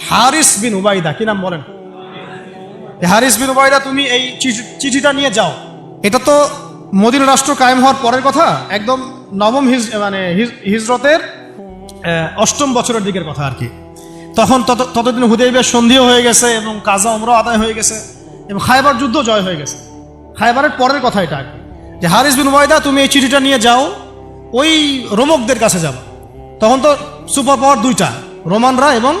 হারিস বিন উবাইদা, কি নাম বলেন? হারিস বিন উবাইদা, তুমি এই চিঠি- চিঠিটা নিয়ে যাও। এটা তো মদিন রাষ্ট্র কায়েম হওয়ার পরের কথা, একদম নবম হিজ মানে হিজরতের অষ্টম বছরের দিকের কথা আর কি। তখন তত, ততদিন হুদেবের সন্ধিও হয়ে গেছে এবং কাজা উমরা আদায় হয়ে গেছে এবং খাইবার যুদ্ধ জয় হয়ে গেছে। খাইবারের পরের কথা এটা যে হারিস বিন ওয়াইদা তুমি এই চিঠিটা নিয়ে যাও, ওই রোমকদের কাছে যাও তখন তো সুপার পাওয়ার দুইটা, রোমানরা এবং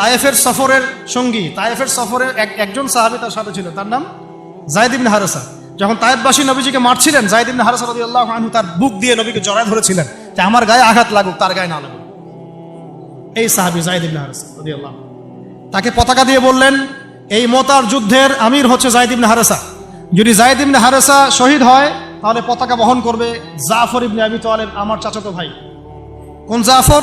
তায়েফের সফরের সঙ্গী, তায়েফের সফরের এক একজন সাহাবী তার সাথে ছিল। তার নাম জায়দ ইবনে হারেসা। যখন তায়েফবাসী নবীজিকে মারছিলেন জায়দ ইবনে হারেসা রাদিয়াল্লাহু আনহু তার বুক দিয়ে নবীকে জড়ায় ধরেছিলেন যে আমার গায়ে আঘাত লাগুক, তার গায়ে না লাগুক। এই সাহাবী জায়দ ইবনে হারেসা রাদিয়াল্লাহু তাকে পতাকা দিয়ে বললেন, এই মোতার যুদ্ধের আমির হচ্ছে জায়দ ইবনে হারেসা। যদি জায়দ ইবনে হারেসা শহীদ হয়, তাহলে পতাকা বহন করবে জাফর ইবনে আবি তালেব, আমার চাচাতো ভাই। কোন জাফর?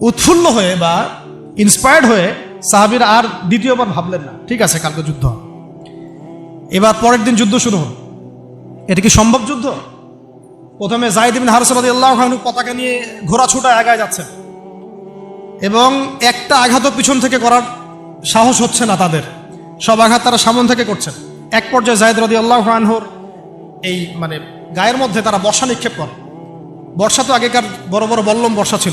উৎফুল্ল হয়ে বা ইন্সপায়ার্ড হয়ে সাহাবির আর দ্বিতীয়বার ভাবলেন না। ঠিক আছে, কালকে যুদ্ধ। এবার পরের দিন যুদ্ধ শুরু হল। এটা কি সম্ভব যুদ্ধ? প্রথমে জাহিদ বিন হারসরাদি আল্লাহ পতাকা নিয়ে ঘোড়া ছুটা আগায় যাচ্ছেন। এবং একটা আঘাতও পিছন থেকে করার সাহস হচ্ছে না তাদের। সব আঘাত তারা সামন থেকে করছেন। এক পর্যায়ে জায়দ রদি আল্লাহ আনহুর এই মানে গায়ের মধ্যে তারা বর্ষা নিক্ষেপ করে। বর্ষা তো আগেকার বড় বড় বল্লম বর্ষা ছিল।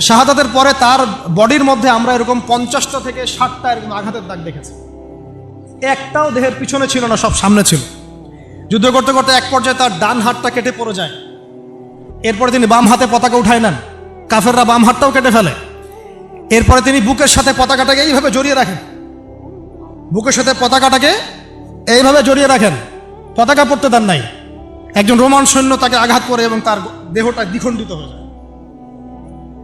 শাহাদাতের পরে তার বডির মধ্যে আমরা এরকম পঞ্চাশটা থেকে ষাটটা এরকম আঘাতের দাগ দেখেছি। একটাও দেহের পিছনে ছিল না, সব সামনে ছিল। যুদ্ধ করতে করতে এক পর্যায়ে তার ডান হাতটা কেটে পড়ে যায়। এরপরে তিনি বাম হাতে পতাকা উঠায় নেন। কাফেররা বাম হাতটাও কেটে ফেলে। এরপরে তিনি বুকের সাথে পতাকাটাকে এইভাবে জড়িয়ে রাখেন। বুকের সাথে পতাকাটাকে এইভাবে জড়িয়ে রাখেন। পতাকা পড়তে দেন নাই। একজন রোমান সৈন্য তাকে আঘাত করে এবং তার দেহটা দ্বিখণ্ডিত হয়ে যায়।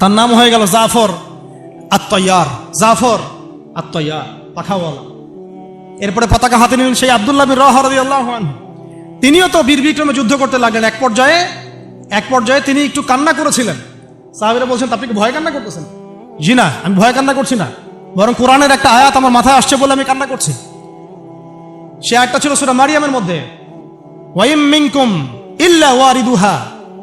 তার নাম হয়ে গেল জাফর আত্ময়ার জাফর আত্ময়ার পাখাওয়ালা এরপরে পতাকা হাতে নিলেন সেই আবদুল্লাহ বিন তিনিও তো বীর বিক্রমে যুদ্ধ করতে লাগলেন। এক পর্যায়ে এক পর্যায়ে তিনি একটু কান্না করেছিলেন। সাহাবিরা বলছেন আপনি কি ভয় কান্না করতেছেন? জি না, আমি ভয় কান্না করছি না। বরং কোরআনের একটা আয়াত আমার মাথায় আসছে বলে আমি কান্না করছি। সে আয়াতটা ছিল সুরা মারিয়ামের মধ্যে। ওয়াইম মিনকুম ইল্লা ওয়ারিদুহা।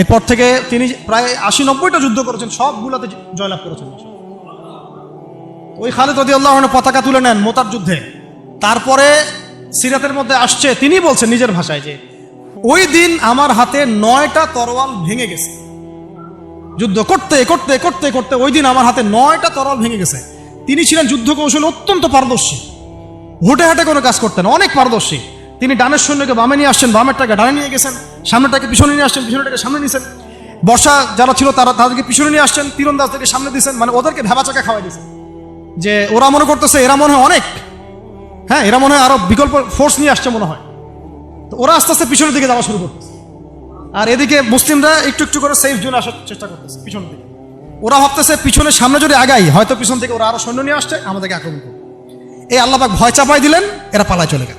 এরপর থেকে তিনি প্রায় আশি নব্বইটা যুদ্ধ করেছেন, সবগুলোতে জয়লাভ করেছেন। ওই খালেদ রদি আল্লাহ পতাকা তুলে নেন মোতার যুদ্ধে। তারপরে সিরাতের মধ্যে আসছে, তিনি বলছেন নিজের ভাষায় যে, ওই দিন আমার হাতে নয়টা তরোয়াল ভেঙে গেছে। যুদ্ধ করতে করতে করতে করতে ওই দিন আমার হাতে নয়টা তরোয়াল ভেঙে গেছে। তিনি ছিলেন যুদ্ধ কৌশল অত্যন্ত পারদর্শী। হুটে হাটে কোনো কাজ করতেন, অনেক পারদর্শী। তিনি ডানের সৈন্যকে বামে নিয়ে আসছেন বামেরটাকে ডানে নিয়ে গেছেন সামনেটাকে পিছনে নিয়ে আসছেন পিছনেটাকে সামনে নিয়েছেন বর্ষা যারা ছিল তারা তাদেরকে পিছনে নিয়ে আসছেন, তীরন্দাজদেরকে সামনে দিয়েছেন মানে ওদেরকে ভেবা চাকা খাওয়াই দিয়েছেন যে ওরা মনে করতেছে, এরা মনে হয় অনেক। হ্যাঁ এরা মনে হয় আরও বিকল্প ফোর্স নিয়ে আসছে মনে হয়। তো ওরা আস্তে আস্তে পিছনের দিকে যাওয়া শুরু করতেছে। আর এদিকে মুসলিমরা একটু একটু করে সেফ জোনে আসার চেষ্টা করতেছে, পিছনের দিকে। ওরা ভাবতেছে পিছনে সামনে যদি আগাই, হয়তো পিছন থেকে ওরা আরও সৈন্য নিয়ে আসছে, আমাদেরকে আক্রমণ করবে। এই আল্লাহবাক ভয় চাপাই দিলেন, এরা পালায় চলে গেল।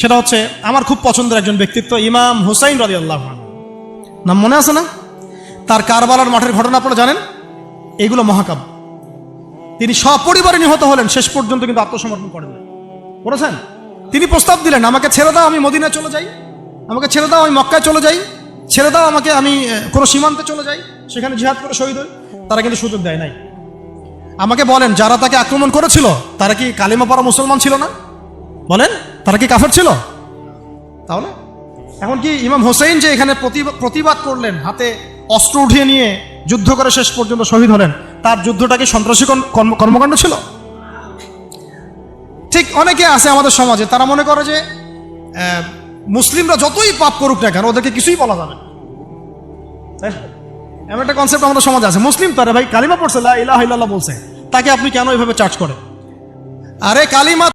সেটা হচ্ছে আমার খুব পছন্দের একজন ব্যক্তিত্ব, ইমাম হুসাইন রাজি আল্লাহ নাম মনে আছে না? তার কারবালার মাঠের ঘটনা আপনারা জানেন? এগুলো মহাকাব্য। তিনি সপরিবারে নিহত হলেন, শেষ পর্যন্ত কিন্তু আত্মসমর্পণ করেন না করেছেন তিনি প্রস্তাব দিলেন, আমাকে ছেড়ে দাও, আমি মদিনায় চলে যাই। আমাকে ছেড়ে দাও, আমি মক্কায় চলে যাই। ছেড়ে দাও, আমাকে আমি কোনো সীমান্তে চলে যাই। সেখানে জিহাদ করে শহীদ হই। তারা কিন্তু সুযোগ দেয় নাই। আমাকে বলেন, যারা তাকে আক্রমণ করেছিল, তারা কি কালিমা পড়া মুসলমান ছিল না? বলেন, তারা কি কাফের ছিল? তাহলে? এখন কি ইমাম হোসেন যে এখানে প্রতিবাদ করলেন, হাতে অস্ত্র উঠিয়ে নিয়ে যুদ্ধ করে শেষ পর্যন্ত শহীদ হলেন, তার যুদ্ধটা কি সন্ত্রাসী কর্ম- কর্ম- কর্মকাণ্ড ছিল? ঠিক অনেকে আছে আমাদের সমাজে, তারা মনে করে যে মুসলিমরা যতই পাপ করুক না কেন, ওদেরকে কিছুই বলা যাবে? এমন একটা কনসেপ্ট আমাদের সমাজে আছে, মুসলিম তারা ভাই কালিমা পড়ছে ইলাহা বলছে, তাকে আপনি কেন এইভাবে চার্জ করেন? আরে কালিমা